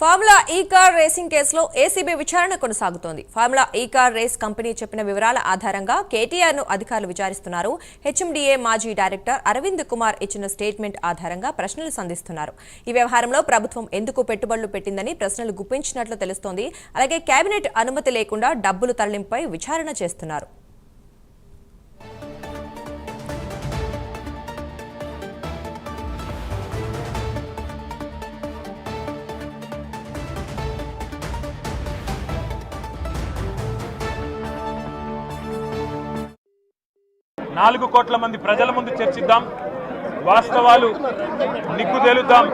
Formula ఈ car racing కేసులో ACB విచారణ కొనసాగుతోంది. ఫార్ములా ఈ కార్ రేస్ కంపెనీ చెప్పిన వివరాల ఆధారంగా కేటీఆర్ను అధికారులు విచారిస్తున్నారు. హెచ్ఎండిఏ మాజీ డైరెక్టర్ అరవింద్ కుమార్ ఇచ్చిన స్టేట్మెంట్ ఆధారంగా ప్రశ్నలు సంధిస్తున్నారు. ఈ వ్యవహారంలో ప్రభుత్వం ఎందుకు పెట్టుబడులు పెట్టిందని ప్రశ్నలు గుప్పించినట్లు తెలుస్తోంది. అలాగే కేబినెట్ అనుమతి లేకుండా డబ్బులు తరలింపై విచారణ చేస్తున్నారు. నాలుగు కోట్ల మంది ప్రజల ముందు చర్చిద్దాం. వాస్తవాలు నిగ్గు తేలుద్దాం.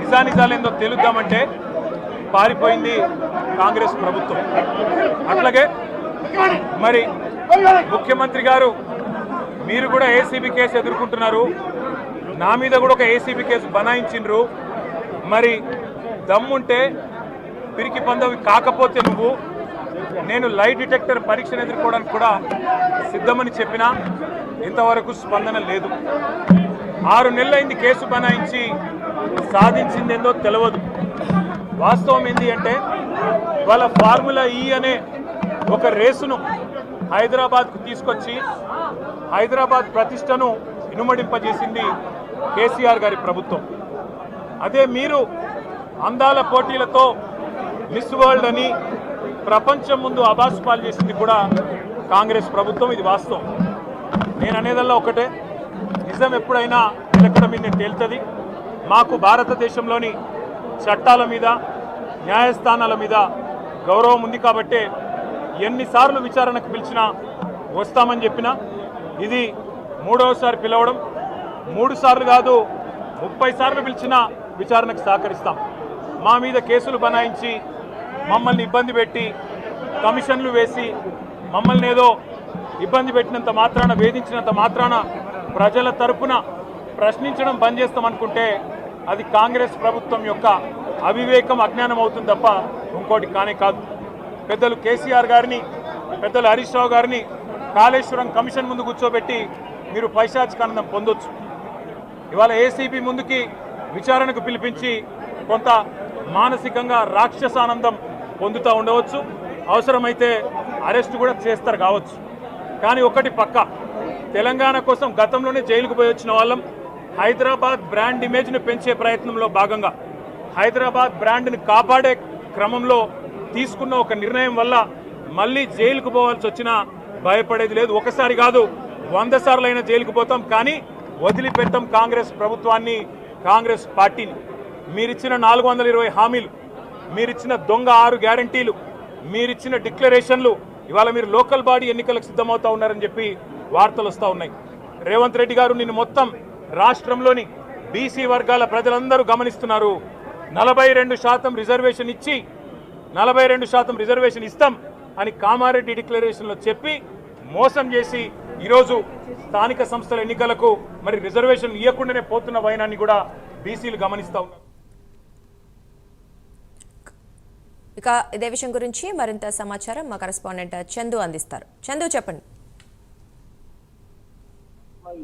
నిజానిజాలేందో తేలుద్దామంటే పారిపోయింది కాంగ్రెస్ ప్రభుత్వం. అట్లాగే మరి ముఖ్యమంత్రి గారు మీరు కూడా ఏసీబీ కేసు ఎదుర్కొంటున్నారు. నా మీద కూడా ఒక ఏసీబీ కేసు బనాయించిండ్రు. మరి దమ్ముంటే పిరికి పందవి కాకపోతే నువ్వు నేను లై డిటెక్టర్ పరీక్షను ఎదుర్కోవడానికి కూడా సిద్ధమని చెప్పినా ఇంతవరకు స్పందన లేదు. ఆరు నెలలైంది కేసు బనాయించి సాధించిందేందో తెలియదు వాస్తవం ఏంటి అంటే వాళ్ళ ఫార్ములా ఈ అనే ఒక రేసును హైదరాబాద్కు తీసుకొచ్చి హైదరాబాద్ ప్రతిష్టను ఇనుమడింపజేసింది కేసీఆర్ గారి ప్రభుత్వం. అదే మీరు అందాల పోటీలతో మిస్ వరల్డ్ అని ప్రపంచం ముందు అబాసు పాలు చేసింది కూడా కాంగ్రెస్ ప్రభుత్వం ఇది వాస్తవం. నేను అనేదల్లా ఒకటే. నిజం ఎప్పుడైనా ఎక్కడ మీద తేలుతుంది. మాకు భారతదేశంలోని చట్టాల మీద న్యాయస్థానాల మీద గౌరవం ఉంది కాబట్టే ఎన్నిసార్లు విచారణకు పిలిచినా వస్తామని చెప్పినా ఇది మూడవసారి పిలవడం. మూడు సార్లు కాదు ముప్పై సార్లు పిలిచినా విచారణకు సహకరిస్తాం. మా మీద కేసులు బనాయించి మమ్మల్ని ఇబ్బంది పెట్టి కమిషన్లు వేసి మమ్మల్ని ఏదో ఇబ్బంది పెట్టినంత మాత్రాన వేధించినంత మాత్రాన ప్రజల తరపున ప్రశ్నించడం బంద్ చేస్తామనుకుంటే అది కాంగ్రెస్ ప్రభుత్వం యొక్క అవివేకం అజ్ఞానం అవుతుంది తప్ప ఇంకోటి కానే కాదు. పెద్దలు కేసీఆర్ గారిని పెద్దలు హరీష్ రావు గారిని కాళేశ్వరం కమిషన్ ముందు కూర్చోబెట్టి మీరు పైశాచికానందం పొందొచ్చు. ఇవాళ ఏసీబీ ముందుకి విచారణకు పిలిపించి కొంత మానసికంగా రాక్షసానందం పొందుతూ ఉండవచ్చు. అవసరమైతే అరెస్ట్ కూడా చేస్తారు కావచ్చు. కానీ ఒకటి పక్క. తెలంగాణ కోసం గతంలోనే జైలుకు పోయి వచ్చిన వాళ్ళం హైదరాబాద్ బ్రాండ్ ఇమేజ్ను పెంచే ప్రయత్నంలో భాగంగా హైదరాబాద్ బ్రాండ్ని కాపాడే క్రమంలో తీసుకున్న ఒక నిర్ణయం వల్ల మళ్ళీ జైలుకు పోవాల్సి వచ్చినా భయపడేది లేదు. ఒకసారి కాదు వంద సార్లైనా జైలుకు పోతాం కానీ వదిలిపెట్టాం కాంగ్రెస్ ప్రభుత్వాన్ని కాంగ్రెస్ పార్టీని. మీరిచ్చిన నాలుగు వందల ఇరవై హామీలు మీరిచ్చిన దొంగ ఆరు గ్యారంటీలు మీరిచ్చిన డిక్లరేషన్లు ఇవాళ మీరు లోకల్ బాడీ ఎన్నికలకు సిద్ధమవుతా ఉన్నారని చెప్పి వార్తలు వస్తూ ఉన్నాయి. రేవంత్ రెడ్డి గారు నిన్ను మొత్తం రాష్ట్రంలోని బీసీ వర్గాల ప్రజలందరూ గమనిస్తున్నారు. నలభై రెండు శాతం రిజర్వేషన్ ఇచ్చి నలభై రెండు శాతం రిజర్వేషన్ ఇస్తాం అని కామారెడ్డి డిక్లరేషన్లో చెప్పి మోసం చేసి ఈరోజు స్థానిక సంస్థల ఎన్నికలకు మరి రిజర్వేషన్ ఇవ్వకుండానే పోతున్న వైనాన్ని కూడా బీసీలు గమనిస్తూ ఉన్నారు. ఇక ఇదే విషయం గురించి మరింత సమాచారం మా కరెస్పాండెంట్ చందు అందిస్తారు. చందు చెప్పండి.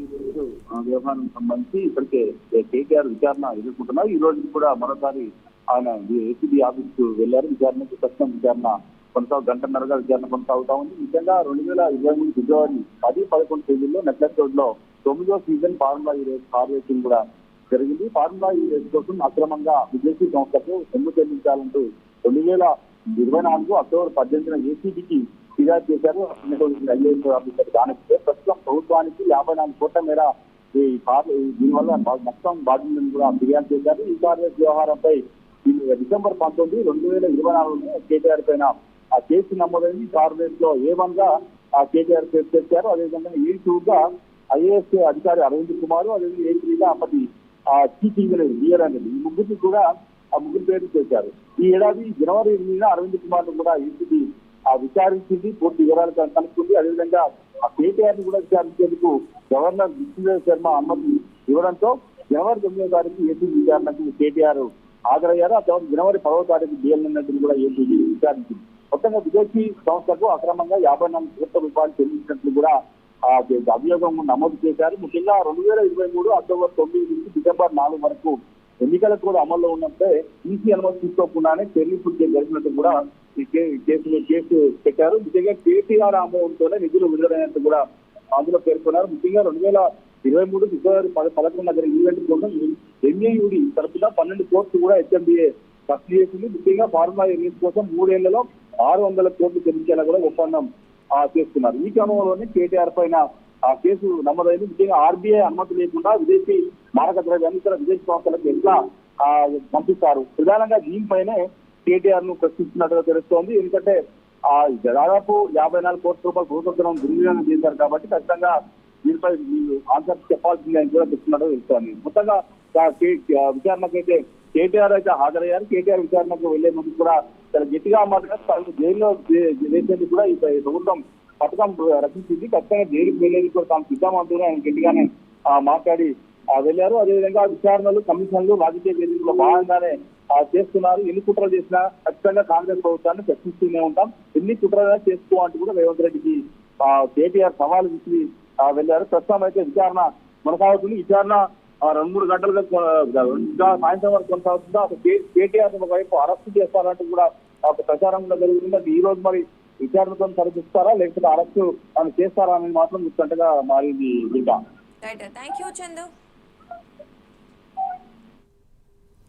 ఈ రోజు ఆ వ్యవహారం సంబంధించి ఇప్పటికే కేటీఆర్ విచారణ ఎదుర్కొంటున్నారు. ఈ రోజు కూడా మరోసారి ఆయన ఏసీబీ ఆఫీస్కు వెళ్ళారు విచారణకు ప్రస్తుతం విచారణ కొనసాగు గంటన్నరగా విచారణ కొనసాగుతా ఉంది. నిజంగా రెండు వేల ఇరవై మూడు ఫిబ్రవరి పది పదకొండు తేదీల్లో నెట్లెస్ రోడ్లో తొమ్మిదో season formula E race car racing కూడా జరిగింది. ఫార్ములా ఈ రేస్ కోసం అక్రమంగా విదేశీ సంస్థకు సొమ్ము చెల్లించాలంటూ రెండు వేల ఇరవై నాలుగు అక్టోబర్ పద్దెనిమిదిన ఏసీబీకి ఫిర్యాదు చేశారు. ఐఏఎస్ ఆఫీసర్ దానికి ప్రస్తుతం ప్రభుత్వానికి యాభై నాలుగు కోట్ల మేర ఈ కార్ దీనివల్ల మొత్తం బాధ్యులను కూడా ఫిర్యాదు చేశారు. ఈ కార్ వ్యవహారంపై డిసెంబర్ పంతొమ్మిది రెండు వేల ఇరవై నాలుగులో కేటీఆర్ పైన ఆ కేసు నమోదైంది. కార్పొరేట్లో ఏ వన్గా ఆ కేటీఆర్ కేసు చేశారు అదేవిధంగా ఏ టూ గా ఐఏఎస్ అధికారి అరవింద్ కుమార్ అదేవిధంగా ఏ త్రీ గా అప్పటి ఆ చీఫ్ అనేది. ఈ ముగ్గురికి కూడా ఆ ముగ్గురు పేర్లు చేశారు. ఈ ఏడాది జనవరి ఎనిమిదిన అరవింద్ కుమార్ను కూడా ఈసీబీ విచారించింది పూర్తి వివరాలు కనుక్కుంది అదేవిధంగా ఆ కేటీఆర్ని కూడా విచారించేందుకు గవర్నర్ విష్ణుదేవ్ శర్మ అనుమతి ఇవ్వడంతో జనవరి తొమ్మిదో తారీఖు ఏసీబీ విచారణకు కేటీఆర్ హాజరయ్యారు. ఆ తర్వాత జనవరి పదవ తారీఖు బిఎల్ రెడ్డిని కూడా ఏసీబీ విచారించింది. మొత్తంగా విదేశీ సంస్థకు అక్రమంగా యాభై నాలుగు కోట్ల రూపాయలు చెల్లించినట్లు కూడా ఆ అభియోగం నమోదు చేశారు. ముఖ్యంగా రెండు వేల ఇరవై మూడు అక్టోబర్ తొమ్మిది నుంచి డిసెంబర్ నాలుగు వరకు ఎన్నికల కూడా అమల్లో ఉన్నప్పుడే ఈసీ అనుమతి తీసుకోకుండానే చెల్లింపులు జరిగినట్టు కూడా ఈ కే- ఈ కేసు కేసు పెట్టారు ముఖ్యంగా కేటీఆర్ ఆమోదంతోనే నిధులు విడుదలైనట్టు కూడా అందులో పేర్కొన్నారు ముఖ్యంగా రెండు వేల ఇరవై మూడు ఫిబ్రవరి పద పదకొండున జరిగిన ఈవెంట్ కోసం ఎంఏయుడి తరఫున పన్నెండు కోట్లు కూడా హెచ్ఎండిఏ ఖర్చు చేసింది ముఖ్యంగా ఫార్ములా ఎన్నిస్ కోసం మూడేళ్ళలో ఆరు వందల కోట్లు చెల్లించేలా కూడా ఒప్పందం ఆ, చేసుకున్నారు ఈ క్రమంలోనే కేటీఆర్ పైన ఆ కేసు నమోదైంది. ముఖ్యంగా ఆర్బీఐ అనుమతి లేకుండా విదేశీ మారక ద్రవ్యాన్ని ఇతర విదేశీ సంస్థలకు ఎట్లా ఆ, పంపిస్తారు. ప్రధానంగా దీనిపైనే కేటీఆర్ను ప్రశ్నిస్తున్నట్టుగా తెలుస్తోంది. ఎందుకంటే ఆ దాదాపు యాభై నాలుగు కోట్ల రూపాయల ప్రభుత్వం దుర్వినియోగం చేశారు కాబట్టి ఖచ్చితంగా దీనిపై మీరు ఆన్సర్ చెప్పాల్సింది అని కూడా చెప్తున్నట్టుగా తెలుస్తోంది. మొత్తంగా కే- విచారణకైతే కేటీఆర్ అయితే హాజరయ్యారు. కేటీఆర్ విచారణకు వెళ్ళే ముందు కూడా చాలా గట్టిగా మాట్లాడారు జైల్లో వే- వేసేందుకు కూడా ఈ ప్రభుత్వం పథకం రచించింది ఖచ్చితంగా జైలుకు వెళ్ళేది కూడా తాను సిద్ధమంటూనే ఆయన గట్టిగానే మాట్లాడి ఆ, అదేవిధంగా విచారణలు కమిషన్లు రాజకీయ వేదికలో భాగంగానే చేస్తున్నారు. ఎన్ని కుట్రలు చేసినా ఖచ్చితంగా కాంగ్రెస్ ప్రభుత్వాన్ని ప్రశ్నిస్తూనే ఉంటాం. ఎన్ని కుట్రలు చేసుకో అంటూ కూడా రేవంత్ రెడ్డికి ఆ, కేటీఆర్ సవాల్ విసిరి వెళ్ళారు. ప్రస్తుతం అయితే విచారణ కొనసాగుతుంది. విచారణ రెండు మూడు గంటలుగా సాయంత్రం వరకు కొనసాగుతుంది? అసలు కేటీఆర్ ఒకవైపు అరెస్ట్ చేస్తారంటూ కూడా ఒక ప్రచారం కూడా జరుగుతుంది? ఈ రోజు మరి విచారణతో సరిపిస్తారా లేకపోతే అరెస్ట్ చేస్తారా? అనేది మాత్రం ముచ్చటగా మారింది ఇంకా థ్యాంక్ యూ చందు